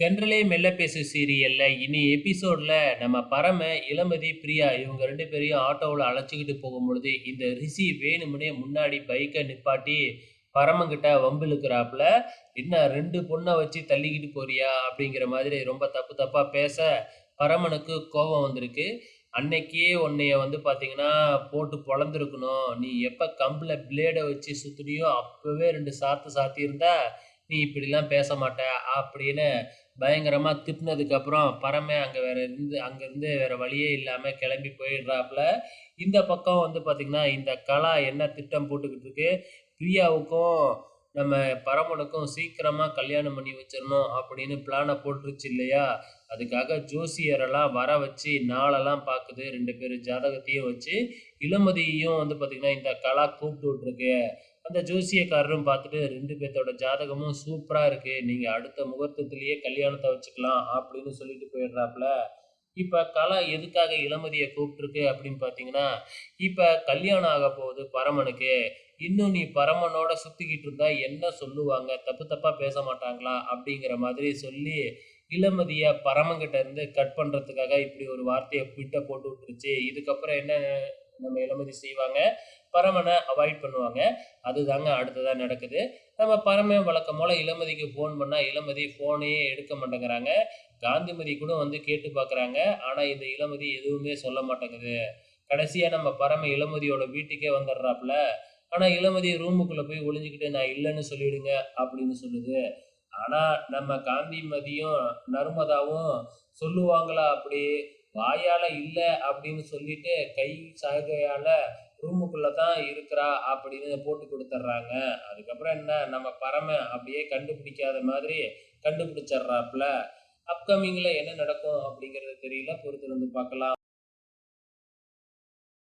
தென்றலே மெல்ல பேசு சீரியல்ல இனி எபிசோட்ல நம்ம பரம, இளமதி, பிரியா இவங்க ரெண்டு பேரையும் ஆட்டோவில் அழைச்சிக்கிட்டு போகும்பொழுது, இந்த ரிஷி வேணும்னே முன்னாடி பைக்கை நிப்பாட்டி பரமங்கிட்ட வம்பு இழுக்கிறாப்புல "என்ன ரெண்டு பொண்ணை வச்சு தள்ளிக்கிட்டு போறியா?" அப்படிங்கிற மாதிரி ரொம்ப தப்பு தப்பா பேச, பரமனுக்கு கோபம் வந்திருக்கு. "அன்னைக்கே உன்னைய வந்து பார்த்தீங்கன்னா, போட்டு பொழந்துருக்கணும் நீ எப்போ கம்பில் பிளேடை வச்சு சுற்றுறியோ அப்போவே ரெண்டு சாத்து சாத்தியிருந்தா, நீ இப்படிலாம் பேச மாட்ட." அப்படின்னு பயங்கரமா திட்டினதுக்கப்புறம் பரமே அங்க வேற இருந்து அங்கேருந்து வேற வழியே இல்லாம கிளம்பி போயிடுறாப்புல. இந்த பக்கம் வந்து பார்த்திங்கன்னா இந்த கலா என்ன திட்டம் போட்டுக்கிட்டு இருக்கு, பிரியாவுக்கும் நம்ம பரமனுக்கும் சீக்கிரமா கல்யாணம் பண்ணி வச்சிடணும் அப்படின்னு பிளானை போட்டுருச்சு இல்லையா? அதுக்காக ஜோசியரெல்லாம் வர வச்சு நாளெல்லாம் பார்க்குது ரெண்டு பேரும் ஜாதகத்தையும் வச்சு, இளமதியையும் வந்து பார்த்தீங்கன்னா, இந்த கலா கூப்பிட்டு விட்ருக்கு அந்த ஜோசியக்காரரும் பார்த்துட்டு ரெண்டு பேர்த்தோட ஜாதகமும் சூப்பராக இருக்கு. நீங்க அடுத்த முகூர்த்தத்திலேயே கல்யாணத்தை வச்சுக்கலாம் அப்படின்னு சொல்லிட்டு போயிடுறாப்புல. இப்போ கலா எதுக்காக இளமதியை கூப்பிட்டுருக்கு அப்படின்னு பார்த்தீங்கன்னா, இப்போ கல்யாணம் ஆக போகுது பரமனுக்கு. இன்னும் நீ பரமனோட சுற்றிக்கிட்டு இருந்தா என்ன சொல்லுவாங்க? தப்பு தப்பாக பேச மாட்டாங்களா? அப்படிங்கிற மாதிரி சொல்லி, இளமதியை பரமங்கிட்ட இருந்து கட் பண்ணுறதுக்காக இப்படி ஒரு வார்த்தையை பிட்ட போட்டு விட்டுருச்சு. இதுக்கப்புறம் என்ன நம்ம இளமதி செய்வாங்க? பரமனை அவாய்ட் பண்ணுவாங்க. அதுதாங்க அடுத்ததாக நடக்குது. நம்ம பரமன் வழக்கம் போல இளமதிக்கு ஃபோன் பண்ணால் இளமதி ஃபோனையே எடுக்க மாட்டேங்கிறாங்க. காந்திமதி கூட வந்து கேட்டு பார்க்குறாங்க. ஆனால் இந்த இளமதி எதுவுமே சொல்ல மாட்டேங்குது. கடைசியாக நம்ம பரம இளமதியோட வீட்டுக்கே வந்துடுறாப்புல. ஆனால் இளமதி ரூமுக்குள்ளே போய் ஒளிஞ்சுக்கிட்டு, "நான் இல்லைன்னு சொல்லிடுங்க" அப்படின்னு சொல்லுது. ஆனால் நம்ம காந்திமதியும், நர்மதாவும் சொல்லுவாங்களா அப்படி? வாயால இல்ல அப்படின்னு சொல்லிட்டு, கை சைகையால ரூமுக்குள்ள தான் இருக்கிறா அப்படின்னு போட்டு கொடுத்துட்றாங்க அதுக்கப்புறம் என்ன, நம்ம பறமை அப்படியே கண்டுபிடிக்காத மாதிரி கண்டுபிடிச்சர்றாப்புல. அப்கமிங்ல என்ன நடக்கும் அப்படிங்கிறது தெரியல. பொறுத்து வந்து பார்க்கலாம்.